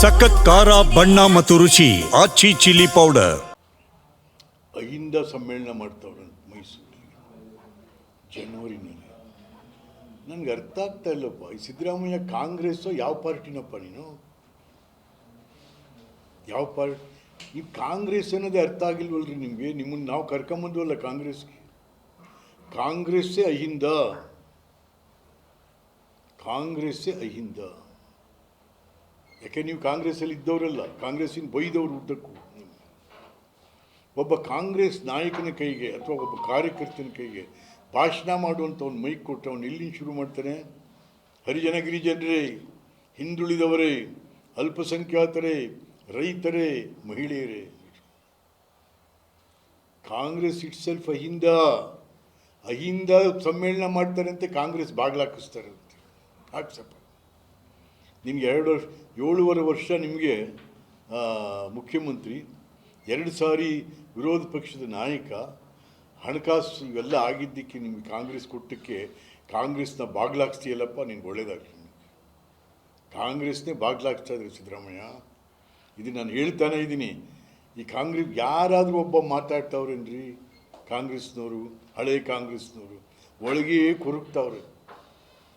ಸಖತ್ ಖಾರ, ಬಣ್ಣ ಮತ್ತು ರುಚಿ, ಆಚಿ ಚಿಲ್ಲಿ ಪೌಡರ್. ಅಹಿಂದ ಸಮ್ಮೇಳನ ಮಾಡ್ತಾವ್ರಂತ ಮೈಸೂರಲ್ಲಿ ಜನವರಿನಲ್ಲಿ. ನನಗೆ ಅರ್ಥ ಆಗ್ತಾ ಇಲ್ಲಪ್ಪ. ಈ ಸಿದ್ದರಾಮಯ್ಯ ಕಾಂಗ್ರೆಸ್ ಯಾವ ಪಾರ್ಟಿನಪ್ಪ ನೀನು? ಯಾವ ಪಾರ್ಟಿ? ಈ ಕಾಂಗ್ರೆಸ್ ಅನ್ನೋದೇ ಅರ್ಥ ಆಗಿಲ್ವಲ್ರಿ ನಿಮಗೆ? ನಿಮ್ಮನ್ನು ನಾವು ಕರ್ಕೊಂಬಂದ್ವಲ್ಲ ಕಾಂಗ್ರೆಸ್ಗೆ. ಕಾಂಗ್ರೆಸ್ಸೇ ಅಹಿಂದ. ಕಾಂಗ್ರೆಸ್ಸೇ ಅಹಿಂದ. ಯಾಕೆ ನೀವು ಕಾಂಗ್ರೆಸ್ಸಲ್ಲಿ ಇದ್ದವರಲ್ಲ? ಕಾಂಗ್ರೆಸ್ಸಿನ ಬೈದವರು ಉದ್ದಕ್ಕೂ. ಒಬ್ಬ ಕಾಂಗ್ರೆಸ್ ನಾಯಕನ ಕೈಗೆ ಅಥವಾ ಒಬ್ಬ ಕಾರ್ಯಕರ್ತನ ಕೈಗೆ ಭಾಷಣ ಮಾಡುವಂಥ ಒಂದು ಮೈಕ್ ಕೊಟ್ಟು ಅವನು ಎಲ್ಲಿಂದ ಶುರು ಮಾಡ್ತಾನೆ? ಹರಿಜನಗಿರಿ ಜನರೇ, ಹಿಂದುಳಿದವರೇ, ಅಲ್ಪಸಂಖ್ಯಾತರೇ, ರೈತರೇ, ಮಹಿಳೆಯರೇ. ಕಾಂಗ್ರೆಸ್ ಇಟ್ ಸೆಲ್ಫ್ ಅಹಿಂದ ಅಹಿಂದ ಸಮ್ಮೇಳನ ಮಾಡ್ತಾರಂತೆ ಕಾಂಗ್ರೆಸ್ ಬಾಗ್ಲಾಕಿಸ್ತಾರಂತೆ. ಹಾಕ್ಸಪ್ಪ. ನಿಮ್ಗೆ ಎರಡು ವರ್ಷ, ಏಳುವರೆ ವರ್ಷ ನಿಮಗೆ ಮುಖ್ಯಮಂತ್ರಿ, ಎರಡು ಸಾರಿ ವಿರೋಧ ಪಕ್ಷದ ನಾಯಕ, ಹಣಕಾಸು ಇವೆಲ್ಲ ಆಗಿದ್ದಕ್ಕೆ ನಿಮಗೆ ಕಾಂಗ್ರೆಸ್ ಕೊಟ್ಟಕ್ಕೆ ಕಾಂಗ್ರೆಸ್ನ ಬಾಗ್ಲಾಕ್ಸ್ತೀಯಲ್ಲಪ್ಪ ನಿನ್ಗೆ ಒಳ್ಳೇದಾಗಲಿ ಕಾಂಗ್ರೆಸ್ನೇ ಬಾಗ್ಲಾಗ್ತಾ ಸಿದ್ದರಾಮಯ್ಯ. ಇದು ನಾನು ಹೇಳ್ತಾನೆ ಇದ್ದೀನಿ. ಈ ಕಾಂಗ್ರೆಸ್ ಯಾರಾದರೂ ಒಬ್ಬ ಮಾತಾಡ್ತಾವ್ರೇನ್ರಿ? ಕಾಂಗ್ರೆಸ್ನವರು, ಹಳೆ ಕಾಂಗ್ರೆಸ್ನವರು, ಒಳಗೆ ಕೊರಗ್ತಾವ್ರೆ.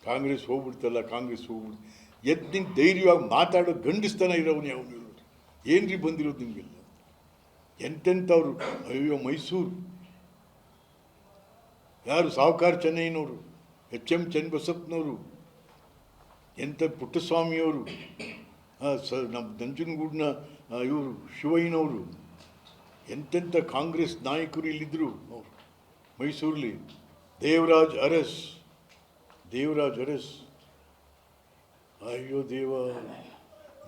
ಕಾಂಗ್ರೆಸ್ ಹೋಗ್ಬಿಡ್ತಲ್ಲ, ಕಾಂಗ್ರೆಸ್ ಹೋಗ್ಬಿಡ್ತು ಎದ್ದು ಧೈರ್ಯವಾಗಿ ಮಾತಾಡೋ ಗಂಡಿಸ್ತಾನ ಇರೋನು ಯಾವನು ಇರೋದು? ಏನ್ರಿ ಬಂದಿರೋದು ನಿಮಗೆಲ್ಲ? ಎಂತೆಂಥವ್ರು? ಅಯ್ಯೋ ಮೈಸೂರು. ಯಾರು ಸಾವುಕಾರ ಚೆನ್ನೈನವರು ಎಚ್ ಎಂ ಚನ್ನಬಸಪ್ಪನವರು? ಎಂಥ ಪುಟ್ಟಸ್ವಾಮಿಯವರು? ಸ, ನಮ್ಮ ನಂಜನಗೂಡಿನ ಇವರು, ಶಿವಯ್ಯನವರು. ಎಂತೆಂಥ ಕಾಂಗ್ರೆಸ್ ನಾಯಕರು ಇಲ್ಲಿದ್ದರು ಅವರು ಮೈಸೂರಲ್ಲಿ. ದೇವರಾಜ್ ಅರಸ್. ದೇವರಾಜ್ ಅರಸ್. ಅಯ್ಯೋ ದೇವ,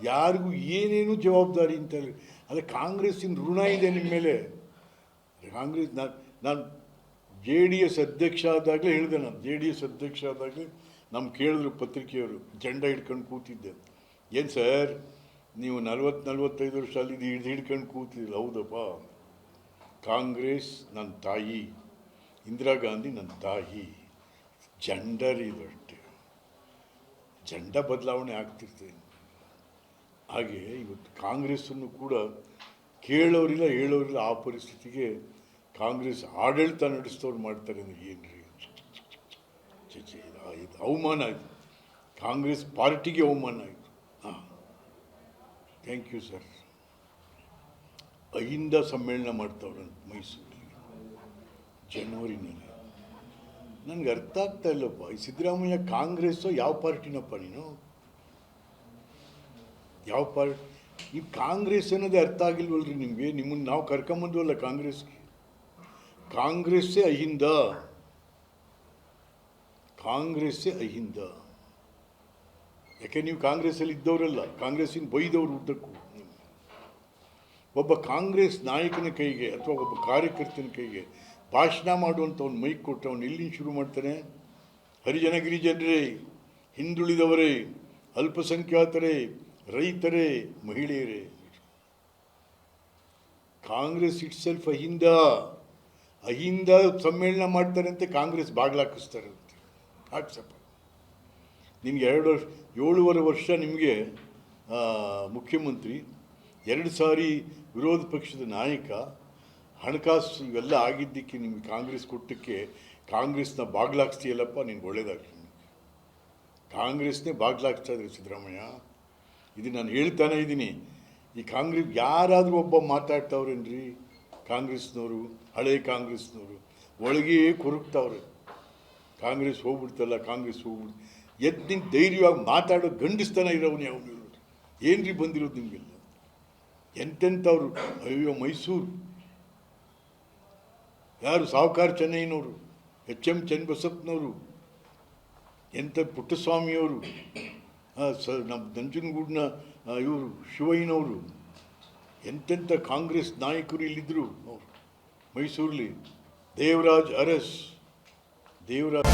ಯಾರಿಗೂ ಏನೇನು ಜವಾಬ್ದಾರಿ ಅಂತ ಹೇಳಿ. ಅದೇ ಕಾಂಗ್ರೆಸ್ಸಿನ ಋಣ ಇದೆ ನಿಮ್ಮ ಮೇಲೆ. ಕಾಂಗ್ರೆಸ್, ನಾನು ನಾನು ಜೆ ಡಿ ಎಸ್ ಅಧ್ಯಕ್ಷ ಆದಾಗಲೇ ಹೇಳಿದೆ ನಾನು, ಜೆ ಡಿ ಎಸ್ ಅಧ್ಯಕ್ಷ ಆದಾಗಲೇ ನಮ್ಮ ಕೇಳಿದ್ರು ಪತ್ರಿಕೆಯವರು, ಜಂಡ ಹಿಡ್ಕೊಂಡು ಕೂತಿದ್ದೆ. ಏನು ಸರ್, ನೀವು ನಲ್ವತ್ತು ನಲ್ವತ್ತೈದು ವರ್ಷ ಅಲ್ಲಿ ಹಿಡ್ದು ಹಿಡ್ಕೊಂಡು ಕೂತಿದ್ದಿಲ್ಲ, ಹೌದಪ್ಪ? ಕಾಂಗ್ರೆಸ್ ನನ್ನ ತಾಯಿ, ಇಂದಿರಾ ಗಾಂಧಿ ನನ್ನ ತಾಯಿ ಜಂಡರ್ ಅಷ್ಟೇ ಜೆಂಡ ಬದಲಾವಣೆ ಆಗ್ತಿರ್ತೀನಿ ಹಾಗೆ ಇವತ್ತು ಕಾಂಗ್ರೆಸ್ಸನ್ನು ಕೂಡ ಕೇಳೋರಿಲ್ಲ, ಹೇಳೋರಿಲ್ಲ, ಆ ಪರಿಸ್ಥಿತಿಗೆ ಕಾಂಗ್ರೆಸ್ ಆಡಳಿತ ನಡೆಸ್ತವ್ರು ಮಾಡ್ತಾರೆ ಅಂದ್ರೆ ಏನು ರೀ ಇದು ಇದು ಅವಮಾನ ಆಯಿತು. ಕಾಂಗ್ರೆಸ್ ಪಾರ್ಟಿಗೆ ಅವಮಾನ ಆಯಿತು. ಹಾಂ. Thank you sir. ಅಹಿಂದ ಸಮ್ಮೇಳನ ಮಾಡ್ತಾವ್ರಂತ ಮೈಸೂರಲ್ಲಿ ಜನವರಿನಲ್ಲಿ. ನನಗೆ ಅರ್ಥ ಆಗ್ತಾ ಇಲ್ಲಪ್ಪ. ಈ ಸಿದ್ದರಾಮಯ್ಯ ಕಾಂಗ್ರೆಸ್ಸು ಯಾವ ಪಾರ್ಟಿನಪ್ಪ ನೀನು? ಯಾವ ಪಾರ್ಟಿ? ಈ ಕಾಂಗ್ರೆಸ್ ಅನ್ನೋದೇ ಅರ್ಥ ಆಗಿಲ್ವಲ್ರಿ ನಿಮಗೆ? ನಿಮ್ಮನ್ನು ನಾವು ಕರ್ಕೊಂಬಂದ್ವಲ್ಲ ಕಾಂಗ್ರೆಸ್ಗೆ. ಕಾಂಗ್ರೆಸ್ಸೇ ಅಹಿಂದ. ಕಾಂಗ್ರೆಸ್ಸೇ ಅಹಿಂದ. ಯಾಕೆ ನೀವು ಕಾಂಗ್ರೆಸ್ಸಲ್ಲಿ ಇದ್ದವರಲ್ಲ? ಕಾಂಗ್ರೆಸ್ಸಿನ ಬೈದವರು ಉದ್ದಕ್ಕೂ ಒಬ್ಬ ಕಾಂಗ್ರೆಸ್ ನಾಯಕನ ಕೈಗೆ ಅಥವಾ ಒಬ್ಬ ಕಾರ್ಯಕರ್ತನ ಕೈಗೆ ಭಾಷಣ ಮಾಡುವಂಥವ್ನು ಮೈಕ್ ಕೊಟ್ಟು ಅವನು ಎಲ್ಲಿಂದ ಶುರು ಮಾಡ್ತಾನೆ? ಹರಿಜನಗಿರಿ ಗಿರಿಜನರೇ ಹಿಂದುಳಿದವರೇ, ಅಲ್ಪಸಂಖ್ಯಾತರೇ, ರೈತರೇ, ಮಹಿಳೆಯರೇ. ಕಾಂಗ್ರೆಸ್ ಇಟ್ ಸೆಲ್ಫ್ ಅಹಿಂದ ಅಹಿಂದ ಸಮ್ಮೇಳನ ಮಾಡ್ತಾರಂತೆ ಕಾಂಗ್ರೆಸ್ ಬಾಗ್ಲಾಕಿಸ್ತಾರಂತೆ ಹಾಕ್ಸಪ್ಪ ನಿಮ್ಗೆ ಎರಡು ವರ್ಷ, ಏಳುವರೆ ವರ್ಷ ನಿಮಗೆ ಮುಖ್ಯಮಂತ್ರಿ, ಎರಡು ಸಾರಿ ವಿರೋಧ ಪಕ್ಷದ ನಾಯಕ ಹಣಕಾಸು ಇವೆಲ್ಲ ಆಗಿದ್ದಕ್ಕೆ ನಿಮಗೆ ಕಾಂಗ್ರೆಸ್ ಕೊಟ್ಟಕ್ಕೆ ಕಾಂಗ್ರೆಸ್ನ ಬಾಗ್ಲಾಕ್ಸ್ತೀಯಲ್ಲಪ್ಪ ನಿನ್ಗೆ ಒಳ್ಳೇದಾಗ್ತೀನಿ ಕಾಂಗ್ರೆಸ್ನೇ ಬಾಗ್ಲಾಗ್ತಾ ಇದ್ದಾರೆ ಸಿದ್ದರಾಮಯ್ಯ. ಇದು ನಾನು ಹೇಳ್ತಾನೆ ಇದ್ದೀನಿ. ಈ ಕಾಂಗ್ರೆಸ್ ಯಾರಾದರೂ ಒಬ್ಬ ಮಾತಾಡ್ತಾವ್ರೇನ್ರಿ? ಕಾಂಗ್ರೆಸ್ನವರು, ಹಳೆ ಕಾಂಗ್ರೆಸ್ನವರು, ಒಳಗೆ ಕೊರಗ್ತಾವ್ರೆ ಕಾಂಗ್ರೆಸ್ ಹೋಗ್ಬಿಡ್ತಲ್ಲ, ಕಾಂಗ್ರೆಸ್ ಹೋಗ್ಬಿಡ್ತು. ಎದ್ದು ನಿಂತು ಧೈರ್ಯವಾಗಿ ಮಾತಾಡೋ ಗಂಡಿಸ್ತಾನ ಇರೋನು ಯಾವ ಏನು ಬಂದಿರೋದು ನಿಮಗೆಲ್ಲ? ಎಂತೆಂಥವ್ರು? ಅಯ್ಯೋ, ಮೈಸೂರು. ಯಾರು ಸಾವುಕಾರ ಚೆನ್ನೈನವರು ಎಚ್ ಎಂ ಚನ್ನಬಸಪ್ಪನವರು ಎಂಥ ಪುಟ್ಟಸ್ವಾಮಿಯವರು ಸ, ನಮ್ಮ ನಂಜನಗೂಡಿನ ಇವರು ಶಿವಯ್ಯನವರು ಎಂತೆಂಥ ಕಾಂಗ್ರೆಸ್ ನಾಯಕರು ಇಲ್ಲಿದ್ದರು ಅವರು, ಮೈಸೂರಲ್ಲಿ. ದೇವರಾಜ್ ಅರಸ್, ದೇವರಾಜ್